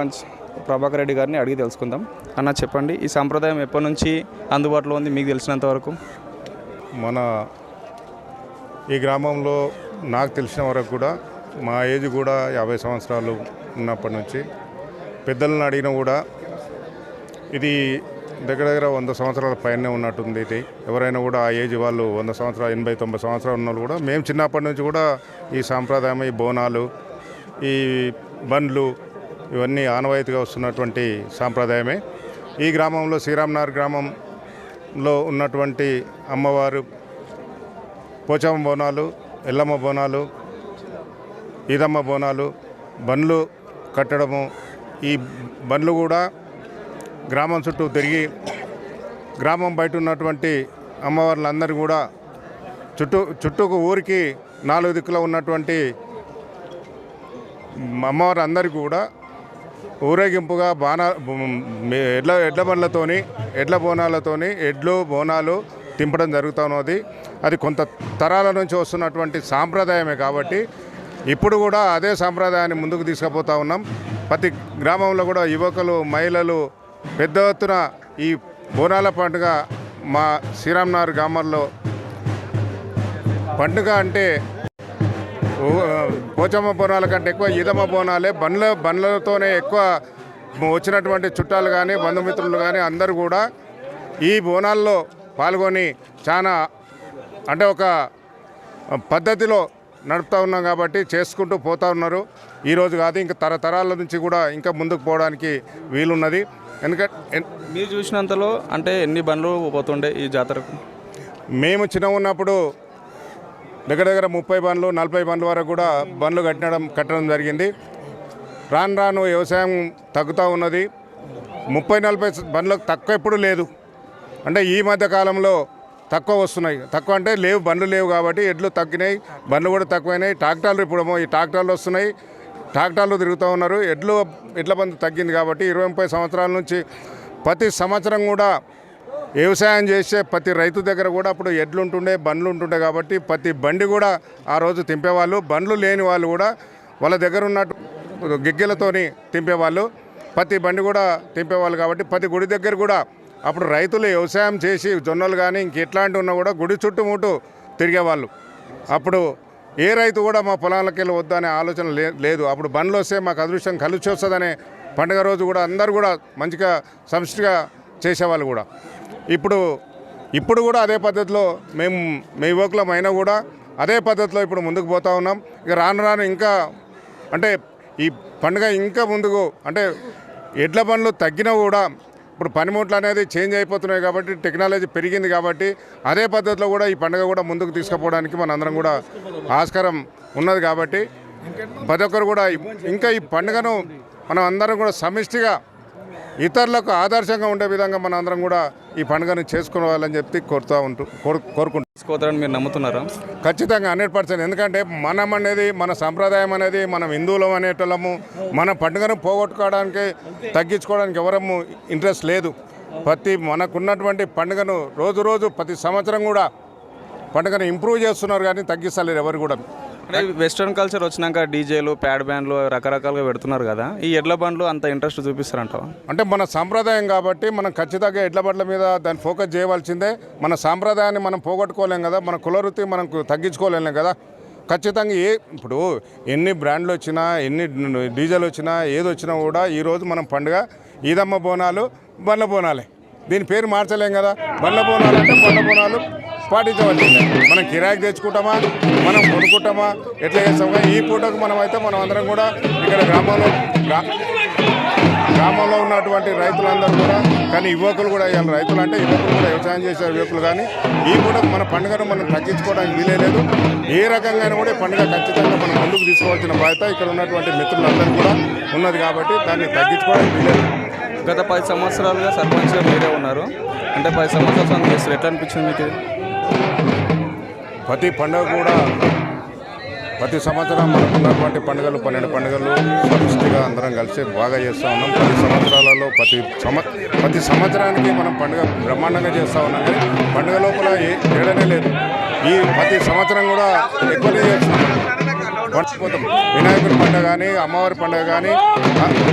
సర్పంచ్ ప్రభాకర్ రెడ్డి గారిని అడిగి తెలుసుకుందాం. అన్న చెప్పండి. ఈ సాంప్రదాయం ఎప్పటి నుంచి అందుబాటులో ఉంది? మీకు తెలిసినంత వరకు. మన ఈ గ్రామంలో నాకు తెలిసిన వరకు కూడా మా ఏజ్ కూడా యాభై సంవత్సరాలు ఉన్నప్పటి నుంచి పెద్దలను అడిగినా కూడా ఇది దగ్గర దగ్గర వంద సంవత్సరాల పైనే ఉన్నట్టుంది ఇది. ఎవరైనా కూడా ఆ ఏజ్ వాళ్ళు వంద సంవత్సరాలు ఎనభై తొంభై సంవత్సరాలు ఉన్న వాళ్ళు కూడా మేము చిన్నప్పటి నుంచి కూడా ఈ సాంప్రదాయం ఈ బోనాలు ఈ బండ్లు ఇవన్నీ ఆనవాయితీగా వస్తున్నటువంటి సాంప్రదాయమే. ఈ గ్రామంలో శ్రీరామ్నగర్ గ్రామంలో ఉన్నటువంటి అమ్మవారు పోచమ్మ బోనాలు ఎల్లమ్మ బోనాలు ఈదమ్మ బోనాలు బండ్లు కట్టడము ఈ బండ్లు కూడా గ్రామం చుట్టూ తిరిగి గ్రామం బయట ఉన్నటువంటి అమ్మవార్లందరూ కూడా చుట్టూ చుట్టూకు ఊరికి నాలుగు దిక్కులో ఉన్నటువంటి అమ్మవారు అందరికీ కూడా ఊరేగింపుగా బాణ ఎడ్ల ఎడ్ల బండ్లతోని ఎడ్ల బోనాలతోని ఎడ్లు బోనాలు తింపడం జరుగుతున్నది అది కొంత తరాల నుంచి వస్తున్నటువంటి సాంప్రదాయమే కాబట్టి ఇప్పుడు కూడా అదే సాంప్రదాయాన్ని ముందుకు తీసుకుపోతా ఉన్నాం. ప్రతి గ్రామంలో కూడా యువకులు మహిళలు పెద్ద ఎత్తున ఈ బోనాల పండుగ మా శ్రీరామ్నగర్ గ్రామంలో పండుగ అంటే పోచమ్మ బోనాల కంటే ఎక్కువ ఈదమ్మ బోనాలే. బండ్ల బండ్లతోనే ఎక్కువ వచ్చినటువంటి చుట్టాలు కానీ బంధుమిత్రులు కానీ అందరూ కూడా ఈ బోనాల్లో పాల్గొని చాలా అంటే ఒక పద్ధతిలో నడుపుతూ ఉన్నాం కాబట్టి చేసుకుంటూ పోతూ ఉన్నారు. ఈరోజు కాదు ఇంకా తరతరాల నుంచి కూడా ఇంకా ముందుకు పోవడానికి వీలున్నది. ఎందుకంటే మీరు చూసినంతలో అంటే ఎన్ని బండ్లు పోతుండే ఈ జాతరకు? మేము చిన్న ఉన్నప్పుడు దగ్గర దగ్గర ముప్పై బండ్లు నలభై బండ్ల వరకు కూడా బండ్లు కట్టడం కట్టడం జరిగింది. రాను రాను వ్యవసాయం తగ్గుతూ ఉన్నది. ముప్పై నలభై బండ్లకు తక్కువ ఎప్పుడు లేదు. అంటే ఈ మధ్య కాలంలో తక్కువ వస్తున్నాయి. తక్కువ అంటే లేవు బండ్లు లేవు కాబట్టి ఎడ్లు తగ్గినాయి బండ్లు కూడా తక్కువైనాయి. ట్రాక్టర్లు ఇప్పుడు ఈ ట్రాక్టర్లు వస్తున్నాయి. ట్రాక్టర్లు తిరుగుతూ ఉన్నారు. ఎడ్లు ఎడ్ల బంధు తగ్గింది కాబట్టి ఇరవై ముప్పై సంవత్సరాల నుంచి ప్రతి సంవత్సరం కూడా వ్యవసాయం చేసే ప్రతి రైతు దగ్గర కూడా అప్పుడు ఎడ్లు ఉంటుండే బండ్లు ఉంటుండే కాబట్టి ప్రతి బండి కూడా ఆ రోజు తింపేవాళ్ళు. బండ్లు లేని వాళ్ళు కూడా వాళ్ళ దగ్గర ఉన్నట్టు గిగ్గెలతోని తింపేవాళ్ళు. ప్రతి బండి కూడా తింపేవాళ్ళు కాబట్టి ప్రతి గుడి దగ్గర కూడా అప్పుడు రైతులు వ్యవసాయం చేసి జొన్నలు కానీ ఇంకెట్లాంటివి ఉన్నా కూడా గుడి చుట్టుముట్టు తిరిగేవాళ్ళు. అప్పుడు ఏ రైతు కూడా మా పొలాలకు వెళ్ళి వద్దనే ఆలోచన లే లేదు. అప్పుడు బండ్లు వస్తే మాకు అదృష్టం కలిసి వస్తుందనే పండుగ రోజు కూడా అందరూ కూడా మంచిగా సమిష్టిగా చేసేవాళ్ళు కూడా. ఇప్పుడు ఇప్పుడు కూడా అదే పద్ధతిలో మేము మీ యువకులం అయినా కూడా అదే పద్ధతిలో ఇప్పుడు ముందుకు పోతా ఉన్నాం. ఇక రాను రాను ఇంకా అంటే ఈ పండుగ ఇంకా ముందుకు అంటే ఎడ్ల బండ్లు తగ్గినా కూడా ఇప్పుడు పనిముట్లు అనేది చేంజ్ అయిపోతున్నాయి కాబట్టి టెక్నాలజీ పెరిగింది కాబట్టి అదే పద్ధతిలో కూడా ఈ పండుగ కూడా ముందుకు తీసుకుపోవడానికి మనందరం కూడా ఆస్కారం ఉన్నది కాబట్టి ప్రతి ఒక్కరు కూడా ఇంకా ఈ పండుగను మనం అందరం కూడా సమిష్టిగా ఇతరులకు ఆదర్శంగా ఉండే విధంగా మన అందరం కూడా ఈ పండుగను చేసుకోవాలని చెప్పి కోరుతూ ఉంటూ కోరు కోరుకుంటున్నాం. తీసుకోతారని మీరు నమ్ముతున్నారా? ఖచ్చితంగా హండ్రెడ్ పర్సెంట్. ఎందుకంటే మనం అనేది మన సంప్రదాయం అనేది మనం హిందువులం అనేటోళ్ళము మన పండుగను పోగొట్టుకోవడానికి తగ్గించుకోవడానికి ఎవరము ఇంట్రెస్ట్ లేదు. ప్రతి మనకున్నటువంటి పండుగను రోజు రోజు ప్రతి సంవత్సరం కూడా పండుగను ఇంప్రూవ్ చేస్తున్నారు కానీ తగ్గిస్తలేరు ఎవరు కూడా. అంటే వెస్ట్రన్ కల్చర్ వచ్చినాక డీజేలు ప్యాడ్ బ్యాండ్లు రకరకాలుగా పెడుతున్నారు కదా. ఈ ఎడ్ల బండ్లు అంత ఇంట్రెస్ట్ చూపిస్తారంట అంటే మన సాంప్రదాయం కాబట్టి మనం ఖచ్చితంగా ఎడ్ల బండ్ల మీద దాన్ని ఫోకస్ చేయవలసిందే. మన సాంప్రదాయాన్ని మనం పోగొట్టుకోలేం కదా. మన కులవృత్తి మనం తగ్గించుకోలేం కదా. ఖచ్చితంగా ఏ ఇప్పుడు ఎన్ని బ్రాండ్లు వచ్చినా ఎన్ని డీజల్ వచ్చినా ఏది వచ్చినా కూడా ఈరోజు మనం పండుగ ఈదమ్మ బోనాలు బండ్ల బోనాలే. దీని పేరు మార్చలేం కదా. బండ్ల బోనాలు అంటే బండ్ల బోనాలు. పాటించవలసిందే మనం కిరాయికి తెచ్చుకుంటామా? మనం కొనుక్కుంటామా? ఎట్లా చేస్తామా ఈ పూటకు మనం అయితే మనం అందరం కూడా ఇక్కడ గ్రామంలో గ్రామంలో ఉన్నటువంటి రైతులందరూ కూడా కానీ యువకులు కూడా ఇవాళ రైతులు అంటే యువకులు కూడా వ్యవసాయం చేసే యువకులు కానీ ఈ కూడా మన పండుగను మనం తగ్గించుకోవడానికి వీలేదు ఏ రకంగా కూడా ఈ పండుగ ఖచ్చితంగా మనం ముందుకు తీసుకోవాల్సిన బాధ్యత ఇక్కడ ఉన్నటువంటి మిత్రులందరూ కూడా ఉన్నది కాబట్టి దాన్ని తగ్గించుకోవడానికి వీలేదు గత పది సంవత్సరాలుగా సర్పంచ్గా మీరే ఉన్నారు. అంటే పది సంవత్సరాలు సంగతి చేస్తారు ఎట్లా అనిపించింది మీకు? ప్రతి పండుగ కూడా ప్రతి సంవత్సరం మనకున్నటువంటి పండుగలు పన్నెండు పండుగలు సమిష్టిగా అందరం కలిసి బాగా చేస్తూ ఉన్నాం. ప్రతి సంవత్సరాలలో ప్రతి సంవ ప్రతి సంవత్సరానికి మనం పండుగ బ్రహ్మాండంగా చేస్తూ ఉన్నాం. కానీ పండుగ లోపల ఏ లేదు. ఈ ప్రతి సంవత్సరం కూడా ఎక్కువనే చేస్తున్నాం. మర్చిపోతాం వినాయకుడి పండుగ కానీ అమ్మవారి పండుగ కానీ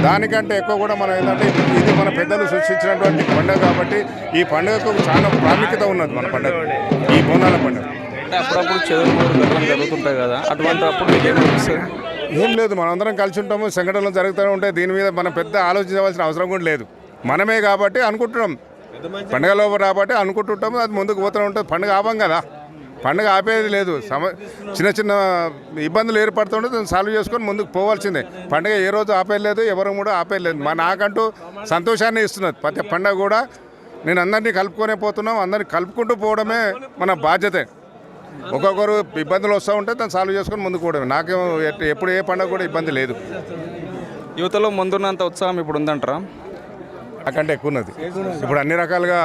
దానికంటే ఎక్కువ కూడా మనం ఏంటంటే ఇది మన పెద్దలు సృష్టించినటువంటి పండుగ కాబట్టి ఈ పండుగకు చాలా ప్రాముఖ్యత ఉన్నది మన పండుగ బోనాల పండుగ అంటే అప్పుడప్పుడు జరుగుతుంటాయి కదా అటువంటి అప్పుడు ఏమనిపిస్తుంది? ఏం లేదు మనందరం కలిసి ఉంటాము సంఘటనలు జరుగుతూ ఉంటాయి. దీని మీద మనం పెద్ద ఆలోచించవలసిన అవసరం కూడా లేదు. మనమే కాబట్టి అనుకుంటున్నాం. పండుగలో కాబట్టి అనుకుంటుంటాము అది ముందుకు పోతూ ఉంటుంది. పండుగ ఆపం కదా. పండుగ ఆపేది లేదు. సమ చిన్న చిన్న ఇబ్బందులు ఏర్పడుతుంటే దాన్ని సాల్వ్ చేసుకొని ముందుకు పోవాల్సిందే. పండుగ ఏ రోజు ఆపేయలేదు ఎవరు కూడా ఆపేయలేదు మా నాకంటూ సంతోషాన్ని ఇస్తున్నది. ప్రతి పండుగ కూడా నేను అందరినీ కలుపుకొనే పోతున్నాం. అందరినీ కలుపుకుంటూ పోవడమే మన బాధ్యతే. ఒక్కొక్కరు ఇబ్బందులు వస్తూ ఉంటే దాన్ని సాల్వ్ చేసుకొని ముందుకు పోవడమే. నాకేం ఎప్పుడు ఏ పండుగ కూడా ఇబ్బంది లేదు. యువతలో ముందున్నంత ఉత్సాహం ఇప్పుడు ఉందంటారా? నాకంటే ఎక్కువ ఉన్నది. ఇప్పుడు అన్ని రకాలుగా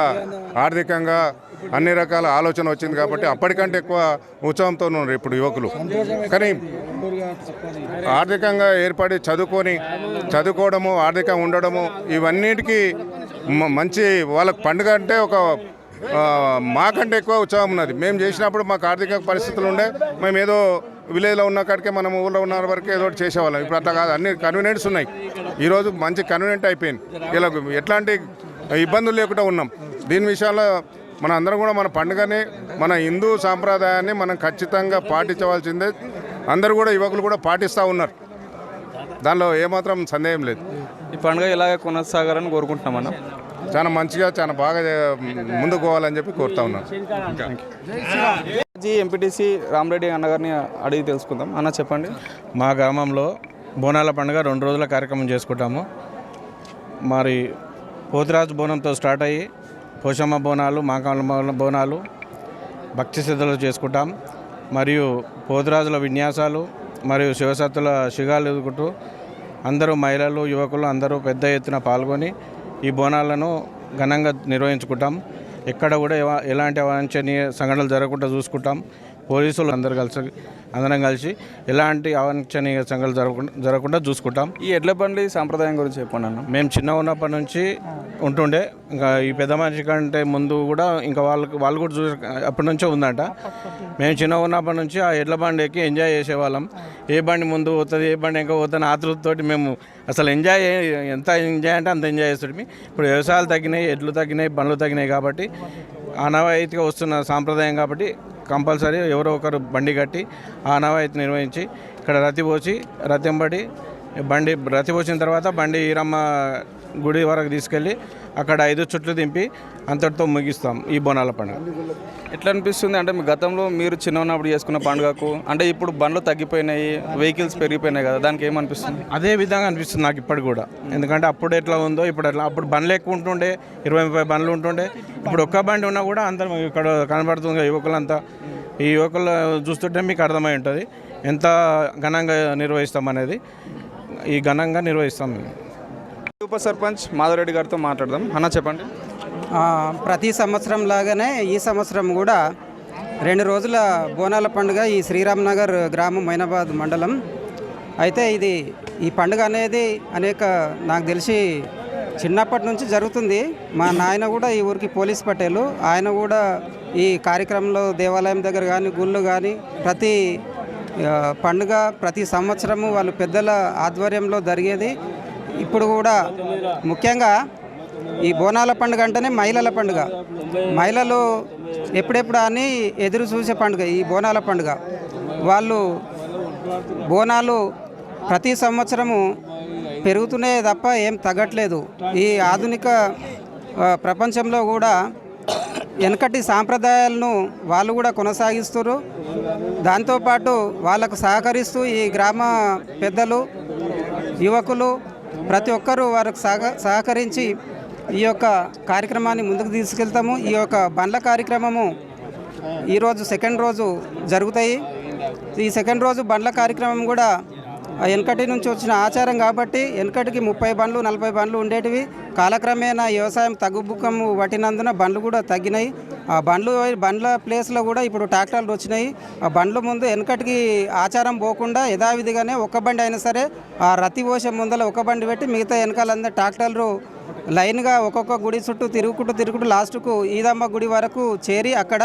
ఆర్థికంగా అన్ని రకాల ఆలోచన వచ్చింది కాబట్టి అప్పటికంటే ఎక్కువ ఉత్సాహంతో ఉన్నారు ఇప్పుడు యువకులు. కానీ ఆర్థికంగా ఏర్పడి చదువుకొని చదువుకోవడము ఆర్థికంగా ఉండడము ఇవన్నిటికీ మంచి వాళ్ళకి పండుగ అంటే ఒక మాకంటే ఎక్కువ ఉత్సాహం ఉన్నది. మేము చేసినప్పుడు మాకు ఆర్థిక పరిస్థితులు ఉండే మేము ఏదో విలేజ్లో ఉన్న కాడికే మనం ఊళ్ళో ఉన్న వరకు ఏదో చేసేవాళ్ళం. ఇప్పుడు అట్లా కాదు అన్ని కన్వీనియంట్స్ ఉన్నాయి. ఈరోజు మంచి కన్వీనియంట్ అయిపోయింది. ఇలా ఎట్లాంటి ఇబ్బందులు లేకుండా ఉన్నాం. దీని విషయంలో మన అందరం కూడా మన పండుగని మన హిందూ సాంప్రదాయాన్ని మనం ఖచ్చితంగా పాటించవలసిందే. అందరూ కూడా యువకులు కూడా పాటిస్తూ ఉన్నారు. దానిలో ఏమాత్రం సందేహం లేదు. ఈ పండుగ ఇలాగే కొనసాగాలని కోరుకుంటున్నామన్నా చాలా మంచిగా చాలా బాగా ముందుకు పోవాలని చెప్పి కోరుతా ఉన్నాను. జీ ఎంపీటీసీ రామరెడ్డి అన్నగారిని అడిగి తెలుసుకుందాం. అన్న చెప్పండి. మా గ్రామంలో బోనాల పండుగ రెండు రోజుల కార్యక్రమం చేసుకుంటాము. మరి పోతురాజు బోనంతో స్టార్ట్ అయ్యి పోషమ్మ బోనాలు మాకాల బోనాలు భక్తి సిద్ధులు చేసుకుంటాం. మరియు పోతురాజుల విన్యాసాలు మరియు శివసత్తుల శిగాలు ఎదుగుతూ అందరూ మహిళలు యువకులు అందరూ పెద్ద ఎత్తున పాల్గొని ఈ బోనాలను ఘనంగా నిర్వహించుకుంటాం. ఎక్కడ కూడా ఎలాంటి అవాంఛనీయ సంఘటనలు జరగకుండా చూసుకుంటాం. పోలీసులు అందరూ కలిసి అందరం కలిసి ఎలాంటి అవాంఛనీయ సంఘటనలు జరగకుండా జరగకుండా చూసుకుంటాం. ఈ ఎడ్ల బండి సాంప్రదాయం గురించి చెప్పండి అన్న. మేము చిన్న ఉన్నప్పటి నుంచి ఉంటుండే. ఇంకా ఈ పెద్ద మనిషి కంటే ముందు కూడా ఇంకా వాళ్ళకి వాళ్ళు కూడా చూ అప్పటి నుంచే ఉందంట. మేము చిన్న ఉన్నప్పటి నుంచి ఆ ఎడ్ల బండి ఎక్కి ఎంజాయ్ చేసేవాళ్ళం. ఏ బండి ముందు పోతుంది ఏ బండి ఇంకా పోతుంది ఆతృతతోటి మేము అసలు ఎంజాయ్ ఎంత ఎంజాయ్ అంటే అంత ఎంజాయ్ చేస్తుంది ఇప్పుడు వ్యవసాయాలు తగ్గినాయి ఎడ్లు తగ్గినాయి బండ్లు తగ్గినాయి కాబట్టి ఆనవాయితీగా వస్తున్న సాంప్రదాయం కాబట్టి కంపల్సరీ ఎవరో ఒకరు బండి కట్టి ఆ ఆనవాయితీ నిర్వహించి ఇక్కడ రతి పోసి బండి రతి పోసిన తర్వాత బండి ఈరమ్మ గుడి వరకు తీసుకెళ్ళి అక్కడ ఐదు చుట్లు దింపి అంతటితో ముగిస్తాం ఈ బోనాల పండుగ. ఎట్లా అనిపిస్తుంది? అంటే మీ గతంలో మీరు చిన్న ఉన్నప్పుడు చేసుకున్న పండుగకు అంటే ఇప్పుడు బండ్లు తగ్గిపోయినాయి వెహికల్స్ పెరిగిపోయినాయి కదా దానికి ఏమనిపిస్తుంది? అదే విధంగా అనిపిస్తుంది నాకు ఇప్పటికి కూడా. ఎందుకంటే అప్పుడు ఎట్లా ఉందో ఇప్పుడు ఎట్లా అప్పుడు బండ్లు ఎక్కువ ఉంటుండే ఇరవై ముప్పై బండ్లు ఉంటుండే. ఇప్పుడు ఒక్క బండి ఉన్నా కూడా అందరం ఇక్కడ కనబడుతుంది యువకులంతా. ఈ యువకులు చూస్తుంటే మీకు అర్థమై ఉంటుంది. ఎంత ఘనంగా నిర్వహిస్తాం అనేది ఈ ఘనంగా నిర్వహిస్తాం మేము. ఉప సర్పంచ్ మాధవరెడ్డి గారితో మాట్లాడదాం. అన్న చెప్పండి. ప్రతి సంవత్సరం లాగానే ఈ సంవత్సరం కూడా రెండు రోజుల బోనాల పండుగ ఈ శ్రీరామ్ నగర్ గ్రామం మైనాబాద్ మండలం. అయితే ఇది ఈ పండుగ అనేది అనేక నాకు తెలిసి చిన్నప్పటి నుంచి జరుగుతుంది. మా నాయన కూడా ఈ ఊరికి పోలీస్ పటేలు. ఆయన కూడా ఈ కార్యక్రమంలో దేవాలయం దగ్గర కానీ గుళ్ళు కానీ ప్రతి పండుగ ప్రతి సంవత్సరము వాళ్ళు పెద్దల ఆధ్వర్యంలో జరిగేది. ఇప్పుడు కూడా ముఖ్యంగా ఈ బోనాల పండుగ అంటేనే మహిళల పండుగ. మహిళలు ఎప్పుడెప్పుడు అని ఎదురు చూసే పండుగ ఈ బోనాల పండుగ. వాళ్ళు బోనాలు ప్రతి సంవత్సరము పెరుగుతూనే తప్ప ఏం తగ్గట్లేదు. ఈ ఆధునిక ప్రపంచంలో కూడా వెనకటి సాంప్రదాయాలను వాళ్ళు కూడా కొనసాగిస్తారు దాంతోపాటు వాళ్ళకు సహకరిస్తూ ఈ గ్రామ పెద్దలు యువకులు ప్రతి ఒక్కరూ వారికి సహ సహకరించి ఈ యొక్క కార్యక్రమాన్ని ముందుకు తీసుకెళ్తాము. ఈ యొక్క బండ్ల కార్యక్రమము ఈరోజు సెకండ్ రోజు జరుగుతాయి. ఈ సెకండ్ రోజు బండ్ల కార్యక్రమం కూడా ఆ వెనకటి నుంచి వచ్చిన ఆచారం కాబట్టి వెనకటికి ముప్పై బండ్లు నలభై బండ్లు ఉండేటివి. కాలక్రమేణా వ్యవసాయం తగ్గుముఖము పట్టినందున బండ్లు కూడా తగ్గినాయి. ఆ బండ్లు బండ్ల ప్లేస్లో కూడా ఇప్పుడు ట్రాక్టర్లు వచ్చినాయి. ఆ బండ్ల ముందు వెనకటికి ఆచారం పోకుండా యథావిధిగానే ఒక బండి అయినా సరే ఆ రతి పోసే ముందర ఒక బండి పెట్టి మిగతా వెనకాలందరూ ట్రాక్టర్లు లైన్గా ఒక్కొక్క గుడి చుట్టూ తిరుగుకుంటూ తిరుగుకుంటూ లాస్ట్కు ఈదమ్మ గుడి వరకు చేరి అక్కడ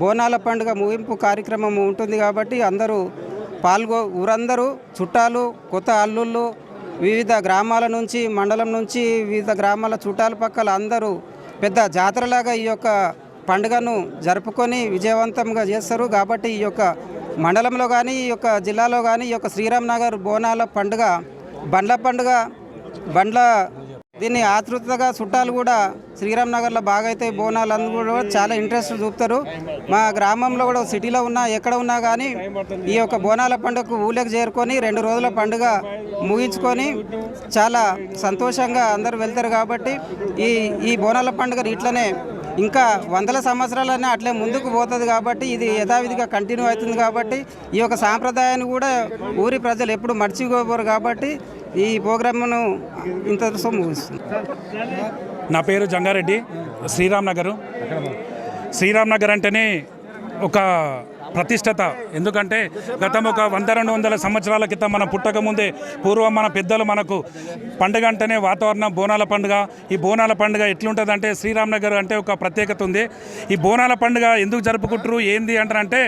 బోనాల పండుగ ముగింపు కార్యక్రమం ఉంటుంది కాబట్టి అందరూ పాల్గొ ఊరందరూ చుట్టాలు కొత్త అల్లుళ్ళు వివిధ గ్రామాల నుంచి మండలం నుంచి వివిధ గ్రామాల చుట్టాల పక్కల అందరూ పెద్ద జాతరలాగా ఈ యొక్క పండుగను జరుపుకొని విజయవంతంగా చేస్తారు. కాబట్టి ఈ యొక్క మండలంలో కానీ ఈ యొక్క జిల్లాలో కానీ ఈ యొక్క శ్రీరామ్ నగర్ బోనాల పండుగ బండ్ల పండుగ బండ్ల దీన్ని ఆతృతగా చుట్టాలు కూడా శ్రీరామ్ నగర్లో బాగా అయితే బోనాలు అందరూ కూడా చాలా ఇంట్రెస్ట్ చూపుతారు. మా గ్రామంలో కూడా సిటీలో ఉన్నా ఎక్కడ ఉన్నా కానీ ఈ యొక్క బోనాల పండుగకు ఊళ్ళకి చేరుకొని రెండు రోజుల పండుగ ముగించుకొని చాలా సంతోషంగా అందరూ వెళ్తారు కాబట్టి ఈ ఈ బోనాల పండుగ ఇట్లనే ఇంకా వందల సంవత్సరాలనే అట్లే ముందుకు పోతుంది కాబట్టి ఇది యథావిధిగా కంటిన్యూ అవుతుంది కాబట్టి ఈ యొక్క సాంప్రదాయాన్ని కూడా ఊరి ప్రజలు ఎప్పుడు మర్చిపోరు కాబట్టి ఈ ప్రోగ్రామ్ను ఇంతతో ముగిస్తుంది. నా పేరు జంగారెడ్డి శ్రీరామ్ నగరు. శ్రీరామ్ నగర్ అంటేనే ఒక ప్రతిష్టత. ఎందుకంటే గతం ఒక వంద రెండు వందల సంవత్సరాల క్రితం మన పుట్టక ముందే పూర్వం మన పెద్దలు మనకు పండుగ అంటేనే వాతావరణం బోనాల పండుగ. ఈ బోనాల పండుగ ఎట్లుంటుందంటే శ్రీరామ్నగర్ అంటే ఒక ప్రత్యేకత ఉంది. ఈ బోనాల పండుగ ఎందుకు జరుపుకుంటారు ఏంది అంటారంటే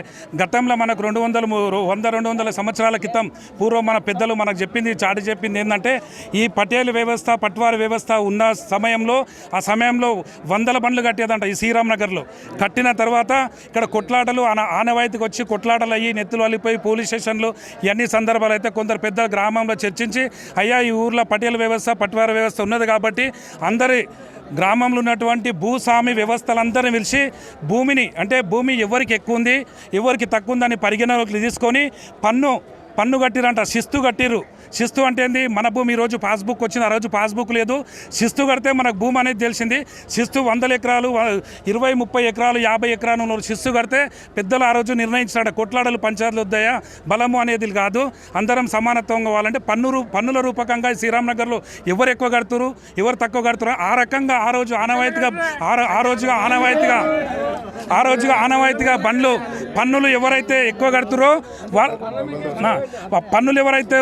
గతంలో మనకు రెండు వందల వంద రెండు వందల సంవత్సరాల క్రితం పూర్వం మన పెద్దలు మనకు చెప్పింది చాటి చెప్పింది ఏంటంటే ఈ పటేలు వ్యవస్థ పట్వారి వ్యవస్థ ఉన్న సమయంలో ఆ సమయంలో వందల బండ్లు కట్టేదంట ఈ శ్రీరామ్నగర్లో కట్టిన తర్వాత ఇక్కడ కొట్లాటలు ఆన పంచాయతీకి వచ్చి కొట్లాటలు అయ్యి నెత్తులు అల్లిపోయి పోలీస్ స్టేషన్లు ఇవన్నీ సందర్భాలు అయితే కొందరు పెద్ద గ్రామంలో చర్చించి అయ్యా ఈ ఊర్లో పటేల్ వ్యవస్థ పట్వారి వ్యవస్థ ఉన్నది కాబట్టి అందరి గ్రామంలో ఉన్నటువంటి భూస్వామి వ్యవస్థలందరినీ పిలిచి భూమిని అంటే భూమి ఎవరికి ఎక్కువ ఉంది ఎవరికి తక్కువ ఉందని పరిగణలోకి తీసుకొని పన్ను పన్ను కట్టిరంట శిస్తు కట్టిరు శిస్తు అంటే ఏంది? మన భూమి ఈ రోజు పాస్బుక్ వచ్చింది ఆ రోజు పాస్బుక్ లేదు. శిస్తు కడితే మనకు భూమి అనేది తెలిసింది. శిస్తు వందల ఎకరాలు ఇరవై ముప్పై ఎకరాలు యాభై ఎకరాలు శిస్తు కడితే పెద్దలు ఆ రోజు నిర్ణయించాడు కొట్లాడలు పంచాయతీలు వద్దాయా బలము అనేది కాదు. అందరం సమానత్వం కావాలంటే పన్ను రూ- పన్నుల రూపకంగా శ్రీరామ్నగర్లో శ్రీరామ్ నగర్లో ఎవరు ఎక్కువ కడుతురు ఎవరు తక్కువ కడుతురు ఆ రకంగా ఆ రోజు ఆనవాయితీగా ఆ రోజుగా ఆనవాయితీగా ఆ రోజుగా ఆనవాయితీగా బండ్లు పన్నులు ఎవరైతే ఎక్కువ కడుతురో పన్నులు ఎవరైతే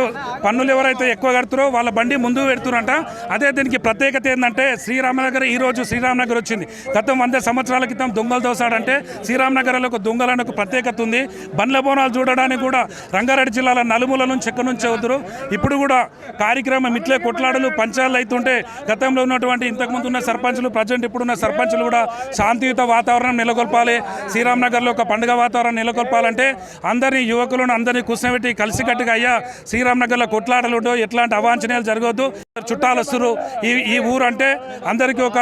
పన్నులు ఎవరైతే ఎక్కువ కడుతురో వాళ్ళ బండి ముందు పెడుతురంట అదే దీనికి ప్రత్యేకత ఏంటంటే శ్రీరామనగర్ ఈరోజు శ్రీరామనగర్ వచ్చింది. గతం వంద సంవత్సరాల క్రితం దొంగలు దోసాడంటే శ్రీరామనగర్లో ఒక దొంగలని ఒక ప్రత్యేకత ఉంది. బండ్ల బోనాలు చూడడానికి కూడా రంగారెడ్డి జిల్లాల నలుమూల నుంచి ఎక్కడి నుంచి వద్దురు. ఇప్పుడు కూడా కార్యక్రమం ఇట్లే కొట్లాడలు పంచాలు అవుతుంటే గతంలో ఉన్నటువంటి ఇంతకుముందు ఉన్న సర్పంచులు ప్రజెంట్ ఇప్పుడున్న సర్పంచులు కూడా శాంతియుత వాతావరణం నెలకొల్పాలి. శ్రీరామనగర్లో ఒక పండుగ వాతావరణం నెలకొల్పాలంటే అందరినీ యువకులను అందరినీ కూర్చోబెట్టి కలిసికట్టుగా అయ్యా శ్రీరామ్నగర్లో కొట్లాటలు ఉండవు ఎట్లాంటి అవాంఛనీయాలు జరగవద్దు. చుట్టాలు వస్తురు ఈ ఈ ఊరు అంటే అందరికీ ఒక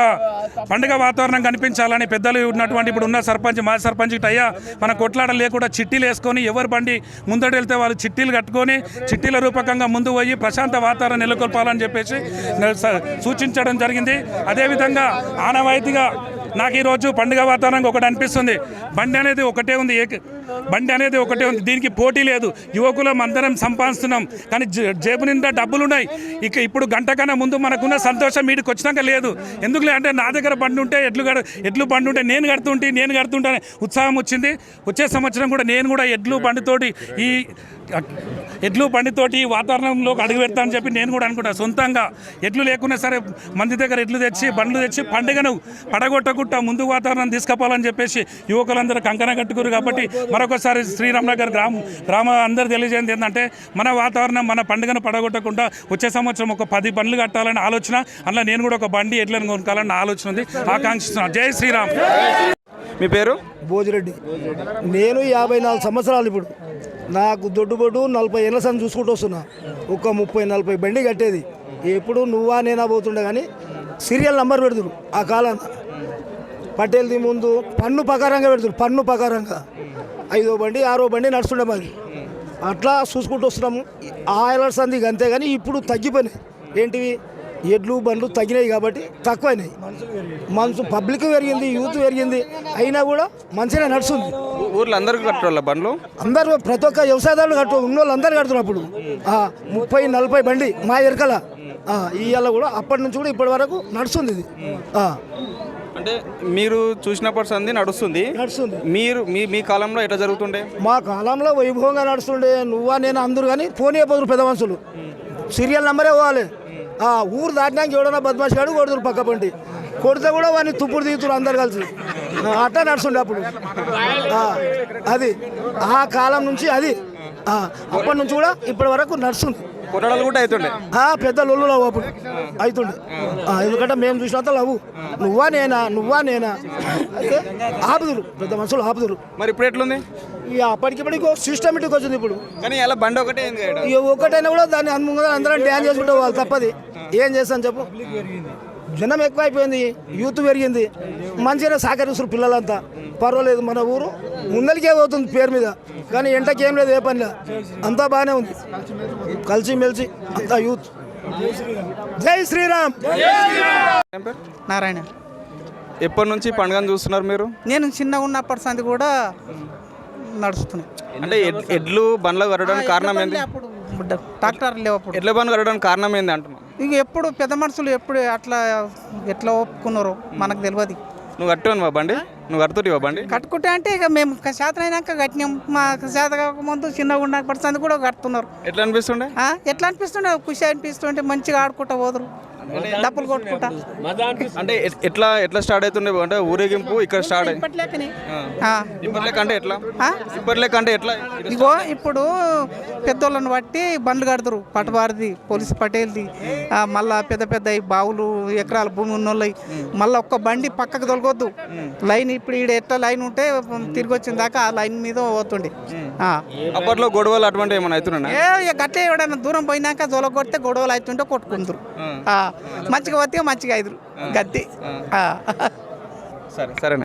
పండుగ వాతావరణం కనిపించాలని పెద్దలు ఉన్నటువంటి ఇప్పుడు ఉన్న సర్పంచ్ మాజీ సర్పంచ్ అయ్యా మన కొట్లాటలు లేకుండా చిట్టీలు వేసుకొని ఎవరు బండి ముందడు వెళ్తే వాళ్ళు చిట్టీలు కట్టుకొని చిట్టీల రూపకంగా ముందు పోయి ప్రశాంత వాతావరణం నెలకొల్పాలని చెప్పేసి స- సూచించడం జరిగింది. అదేవిధంగా ఆనవాయితీగా నాకు ఈరోజు పండుగ వాతావరణం ఒకటి అనిపిస్తుంది. బండి అనేది ఒకటే ఉంది. ఏ బండి అనేది ఒకటే ఉంది. దీనికి పోటీ లేదు. యువకులం అందరం సంపాదిస్తున్నాం. కానీ జే- జేబు నిండా డబ్బులు ఉన్నాయి ఇక ఇప్పుడు గంట కన్నా ముందు మనకున్న సంతోషం వీడికి వచ్చినాక లేదు. ఎందుకులే అంటే నా దగ్గర బండి ఉంటే ఎడ్లు గడ ఎడ్లు బండి ఉంటే నేను కడుతుంటే నేను కడుతుంటే ఉత్సాహం వచ్చింది. వచ్చే సంవత్సరం కూడా నేను కూడా ఎడ్లు బండితోటి ఈ ఎడ్లు బండితోటి ఈ వాతావరణంలోకి అడుగు పెడతానని చెప్పి నేను కూడా అనుకుంటా. సొంతంగా ఎడ్లు లేకున్నా సరే మంది దగ్గర ఎడ్లు తెచ్చి బండ్లు తెచ్చి పండుగను పడగొట్టకుండా ముందు వాతావరణం తీసుకుపోవాలని చెప్పేసి యువకులందరూ కంకణ కట్టుకురు కాబట్టి మరొకసారి శ్రీరామ్ నగర్ గ్రామం గ్రామ అందరూ తెలియజేయండి ఏంటంటే మన వాతావరణం మన పండుగను పడగొట్టకుండా వచ్చే సంవత్సరం ఒక పది బండ్లు కట్టాలని ఆలోచన అందులో నేను కూడా ఒక బండి ఎడ్లను కొనుక్కోవాలని ఆలోచన ఉంది ఆకాంక్షిస్తున్నాను. జై శ్రీరామ్. మీ పేరు? భోజిరెడ్డి. నేను యాభై నాలుగు సంవత్సరాలు ఇప్పుడు. నాకు దొడ్డుబొడ్డు నలభై ఏళ్ళ సంది చూసుకుంటూ వస్తున్నా. ఒక ముప్పై నలభై బండి కట్టేది. ఎప్పుడు నువ్వా నేనా పోతుండే కానీ సీరియల్ నంబర్ పెడుతురు ఆ కాలం పటేల్ది ముందు పన్ను ప్రకారంగా పెడుతురు పన్ను ప్రకారంగా ఐదో బండి ఆరో బండి నడుస్తుండే మాది. అట్లా చూసుకుంటూ వస్తున్నాము. ఆ ఏళ్ళ సందికి అంతే కానీ ఇప్పుడు తగ్గిపోయినాయి. ఏంటివి? ఎడ్లు బండ్లు తగ్గినాయి కాబట్టి తక్కువైనాయి. మనసు పబ్లిక్ పెరిగింది యూత్ పెరిగింది. అయినా కూడా మంచిగా నడుస్తుంది. ఊర్లో అందరికీ కట్టాల బండ్లు? అందరూ ప్రతి ఒక్క వ్యవసాయదారులు కట్టు ఉన్న వాళ్ళు అందరు ఆ, ముప్పై నలభై బండి మా ఎరకల. ఇవాళ కూడా అప్పటి నుంచి కూడా ఇప్పటి వరకు నడుస్తుంది ఇది. అంటే మీరు చూసినప్పటి సంది నడుస్తుంది. నడుస్తుంది. మీరు మీ మీ కాలంలో ఎట్లా జరుగుతుండే? మా కాలంలో వైభవంగా నడుస్తుండే. నువ్వా నేను అందరు కానీ ఫోన్ అయిపోతున్నారు పెద్ద మనుషులు. సీరియల్ నెంబరే పోవాలి. ఆ, ఊరు దాటినాక ఎవడన్నా బద్మాషి గాడు కొడుతురు పక్క పంటి కొడితే కూడా వాడిని తుప్పుడు తీతురు అందరు కలిసి. ఆ, అట్లా నడుస్తుండే అప్పుడు. అది. ఆ కాలం నుంచి అది. అప్పటి నుంచి కూడా ఇప్పటి వరకు నడుస్తుంది. కూడా అవుతుండే పెద్ద లొల్లు లవ్ అప్పుడు. అవుతుండే ఎందుకంటే మేము చూసినంత లవ్ నువ్వా నేనా? నువ్వా నేనా? అయితే ఆపుదురు. పెద్ద మనుషులు ఆపుదురు. మరి ఇప్పుడు ఎట్లుంది? ఇక అప్పటికిప్పటికి సిస్టమేటిక్ వచ్చింది ఇప్పుడు. కానీ బండి ఒకటే? ఇక ఒక్కటైనా కూడా దాన్ని అందరం డ్యాన్స్ చేసుకుంటే వాళ్ళు తప్పది. ఏం చేస్తాను చెప్పు? జనం ఎక్కువైపోయింది. యూత్ పెరిగింది. మంచిగానే సహకరిస్తారు పిల్లలంతా. పర్వాలేదు మన ఊరు ముందరికే పోతుంది పేరు మీద. కానీ ఎంటకేం లేదు ఏ పనిలో అంతా బాగానే ఉంది. కలిసి మెలిసి అంతా యూత్. జై శ్రీరామ్? నారాయణ. ఎప్పటి నుంచి పండుగను చూస్తున్నారు మీరు? నేను చిన్న ఉన్నప్పటి సంది కూడా నడుస్తున్నాయి అంటే ఎడ్- ఎడ్లు బండ్లు కట్టడానికి కారణం ఏంది అప్పుడు డాక్టర్ లేవు అప్పుడు. ఎడ్ల బండ్లు కట్టడానికి కారణం ఏంది అంటున్నాను ఇంక ఎప్పుడు పెద్ద మనుషులు ఎప్పుడు అట్లా ఎట్లా ఒప్పుకున్నారో మనకు తెలియదు. నువ్వు కట్టువా బండి. నువ్వు కడుతుంటివా బండి. కట్టుకుంటే అంటే ఇక మేము శాతం అయినాక కట్టినాం. మా శాత కాకముందు చిన్నగా ఉన్నప్పటి సంది కూడా కడుతున్నారు. ఎట్లా అనిపిస్తుండే? ఎట్లా అనిపిస్తుండే? ఖుషి అనిపిస్తుంటే మంచిగా ఆడుకుంటా పోదురు. డబ్బులు కొట్టుకుంటా. అంటే ఎట్- ఎట్లా ఎట్లా స్టార్ట్ అవుతుండే? అంటే ఊరేగింపు ఇక్కడ స్టార్ట్ అయ్యి ఇప్పటి లెక్కనే. ఆ. ఇప్పటి లెక్క అంటే ఎట్లా? ఆ? ఇప్పటి లెక్క అంటే ఎట్లా? ఇగో ఇప్పుడు పెద్దోళ్ళని బట్టి బండ్లు కడతారు. పటవారిది పోలీస్ పటేల్ది మళ్ళా పెద్ద పెద్ద బావులు ఎకరాల భూమి ఉన్నోళ్ళవి మళ్ళీ ఒక్క బండి పక్కకు తొలగొద్దు. లైన్ ఇప్పుడు ఈడ ఎట్లా లైన్ ఉంటే తిరిగి వచ్చిన దాకా ఆ లైన్ మీద పోతుండే. ఆ. అప్పట్లో గొడవలు అటువంటి ఏమైనా అవుతున్నా ఏ ఇక గట్లే ఎవడన్నా దూరం పోయినాక జోల కొడితే గొడవలు అవుతుంటే కొట్టుకుందరు. మంచిగా పోతే మంచిగా ఐదురు. గద్ది. సరే సరే